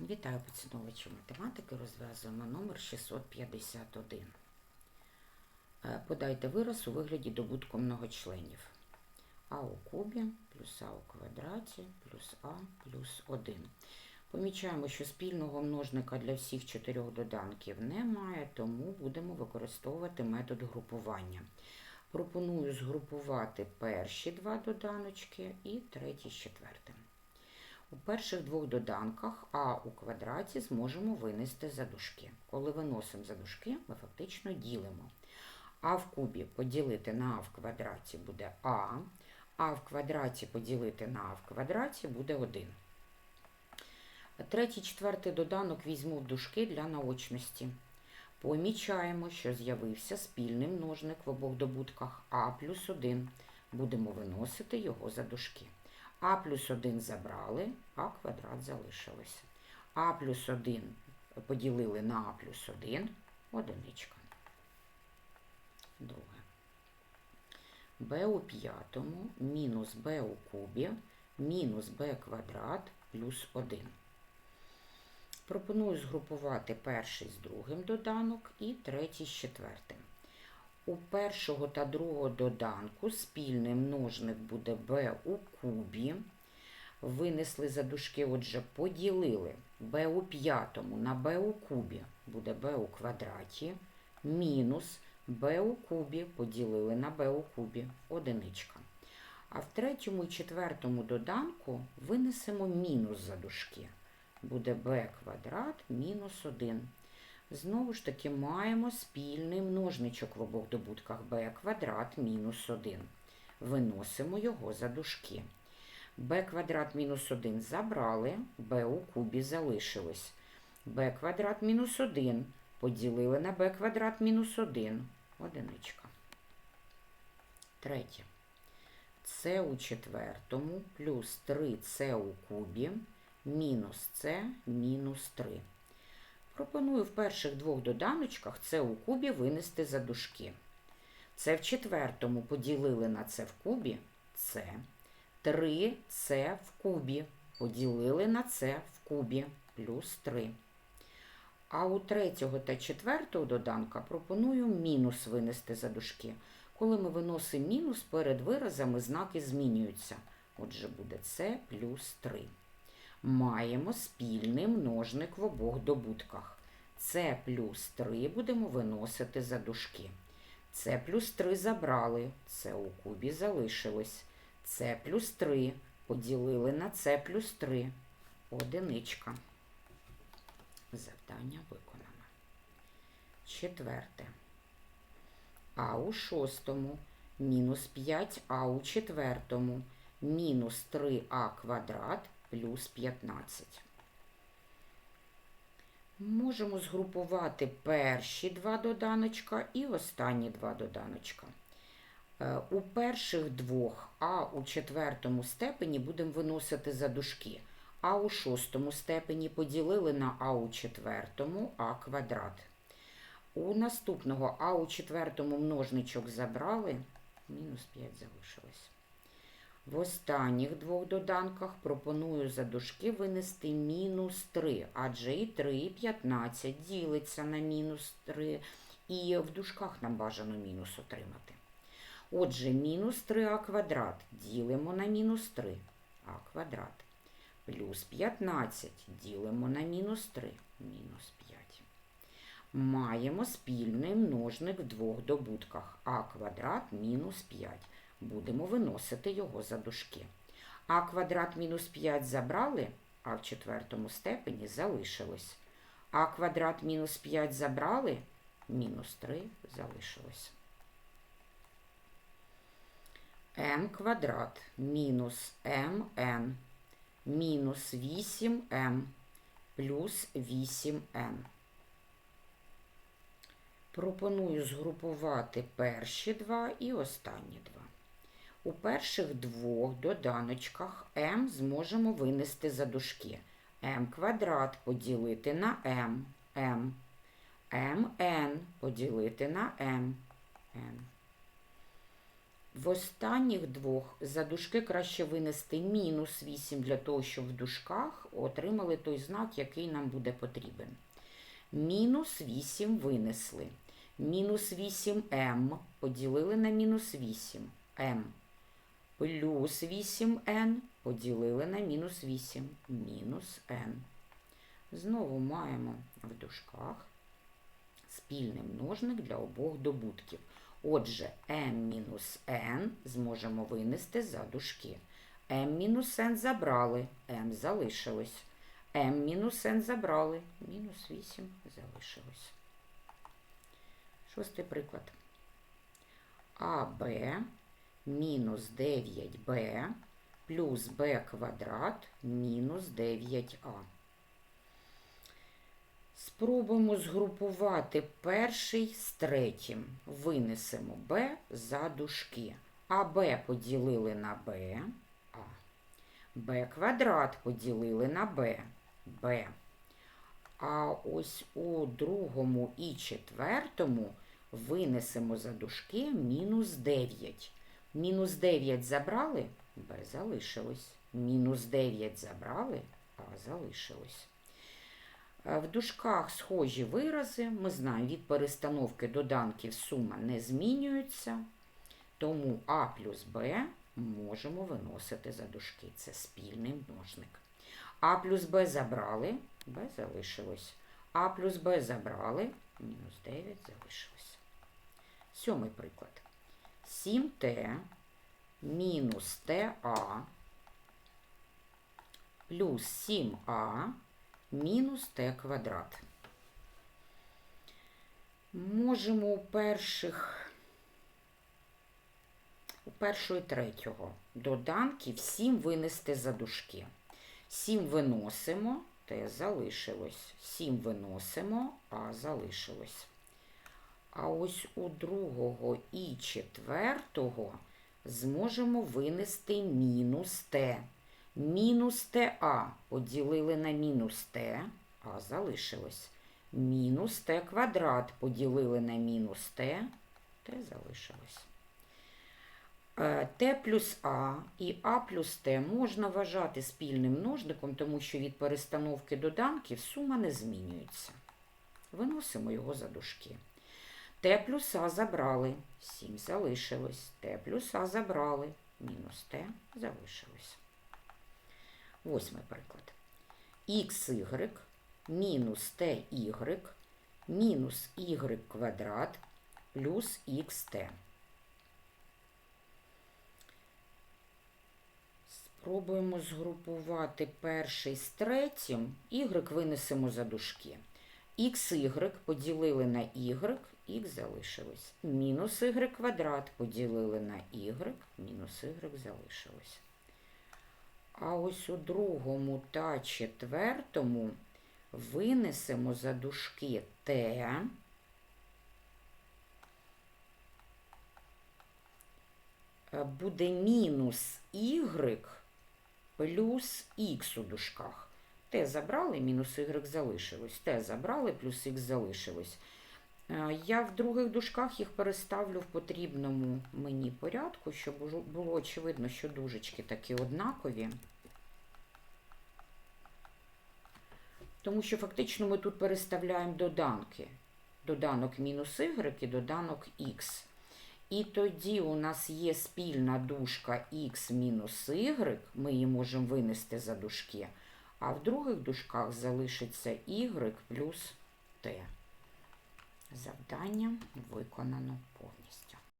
Вітаю поціновувачі математики. Розв'язуємо номер 651. Е, Подайте вираз у вигляді добутку многочленів. А у кубі плюс А у квадраті плюс А плюс 1. Помічаємо, що спільного множника для всіх чотирьох доданків немає, тому будемо використовувати метод групування. Пропоную згрупувати перші два доданочки і третій з четвертим. У перших двох доданках а у квадраті зможемо винести за дужки. Коли виносимо за дужки, ми фактично ділимо. А в кубі поділити на а в квадраті буде а, а в квадраті поділити на а в квадраті буде 1. Третій, четвертий доданок візьму в дужки для наочності. Помічаємо, що з'явився спільний множник в обох добутках а плюс 1. Будемо виносити його за дужки. А плюс 1 забрали, а квадрат залишилося. А плюс 1 поділили на А плюс 1, одиничка. Друге. Б у п'ятому мінус Б у кубі мінус Б квадрат плюс 1. Пропоную згрупувати перший з другим доданок і третій з четвертим. У першого та другого доданку спільний множник буде b у кубі. Винесли за дужки, отже, поділили b у п'ятому на b у кубі буде b у квадраті, мінус b у кубі поділили на b у кубі одиничка. А в третьому і четвертому доданку винесемо мінус за дужки. Буде b квадрат мінус 1. Знову ж таки маємо спільний множничок в обох добутках b квадрат мінус 1. Виносимо його за дужки. b квадрат мінус 1 забрали, b у кубі залишилось. b квадрат мінус 1 поділили на b квадрат мінус 1. Одиничка. Третє. С у четвертому плюс 3С у кубі мінус С мінус 3. Пропоную в перших двох доданочках це у кубі винести за дужки. Це в четвертому поділили на це в кубі це. 3 це в кубі поділили на це в кубі плюс 3. А у третього та четвертого доданка пропоную мінус винести за дужки. Коли ми виносимо мінус, перед виразами знаки змінюються. Отже, буде це плюс 3 маємо спільний множник в обох добутках. С плюс 3 будемо виносити за дужки. С плюс 3 забрали, С у кубі залишилось. С плюс 3 поділили на С плюс 3. Одиничка. Завдання виконано. Четверте. А у шостому мінус 5а у четвертому мінус 3а квадрат плюс 15. Можемо згрупувати перші два доданочка і останні два доданочка. Е, У перших двох, а у четвертому степені будемо виносити за дужки, а у шостому степені поділили на а у четвертому а квадрат. У наступного а у четвертому множничок забрали, мінус 5 залишилось. В останніх двох доданках пропоную за дужки винести мінус 3, адже і 3, і 15 ділиться на мінус 3, і в дужках нам бажано мінус отримати. Отже, мінус 3а квадрат ділимо на мінус 3 а квадрат. Плюс 15 ділимо на мінус 3, мінус 5. Маємо спільний множник в двох добутках а квадрат мінус 5 будемо виносити його за дужки. А квадрат мінус 5 забрали, а в четвертому степені залишилось. А квадрат мінус 5 забрали, мінус 3 залишилось. n квадрат мінус mn мінус 8m плюс 8n. Пропоную згрупувати перші два і останні два. У перших двох доданочках m зможемо винести за дужки. m квадрат поділити на m, m. mn поділити на m, n. В останніх двох за дужки краще винести мінус 8 для того, щоб в дужках отримали той знак, який нам буде потрібен. Мінус 8 винесли. Мінус 8m поділили на мінус 8. Плюс 8n поділили на мінус 8. Мінус n. Знову маємо в дужках спільний множник для обох добутків. Отже, m-n зможемо винести за дужки. m-n забрали, m залишилось. m-n забрали, мінус 8 залишилось. Шостий приклад. АБ мінус 9b плюс b квадрат мінус 9а. Спробуємо згрупувати перший з третім. Винесемо b за дужки. АБ поділили на b, а. b квадрат поділили на b, b. А ось у другому і четвертому винесемо за дужки мінус 9. Мінус 9 забрали, b залишилось. Мінус 9 забрали, а залишилось. Е, В дужках схожі вирази. Ми знаємо, від перестановки доданків сума не змінюється. Тому А плюс Б можемо виносити за дужки. Це спільний множник. А плюс Б забрали, Б залишилось. А плюс Б забрали, мінус 9 залишилось. Сьомий приклад. 7Т мінус ТА плюс 7А мінус t квадрат. Можемо у перших, у першого і третього доданків 7 винести за дужки. 7 виносимо, t залишилось. 7 виносимо, а залишилось. А ось у другого і четвертого зможемо винести мінус t. Мінус ТА поділили на мінус Т, а залишилось. Мінус Т квадрат поділили на мінус Т, Т залишилось. Е, Т плюс А і А плюс Т можна вважати спільним множником, тому що від перестановки доданків сума не змінюється. Виносимо його за дужки. Т плюс А забрали, 7 залишилось. Т плюс А забрали, мінус Т залишилось. Восьмий приклад. xy мінус ty мінус y квадрат плюс xt. Спробуємо згрупувати перший з третім. y винесемо за дужки. xy поділили на y, x залишилось. Мінус y квадрат поділили на y, мінус y залишилось. А ось у другому та четвертому винесемо за дужки Т. Буде мінус y плюс х у дужках. Т забрали, мінус y залишилось. Т забрали, плюс х залишилось. Е, Я в других дужках їх переставлю в потрібному мені порядку, щоб було очевидно, що дужечки такі однакові. Тому що фактично ми тут переставляємо доданки. Доданок мінус y і доданок х. І тоді у нас є спільна дужка х мінус y, ми її можемо винести за дужки, а в других дужках залишиться y плюс t. Завдання виконано повністю.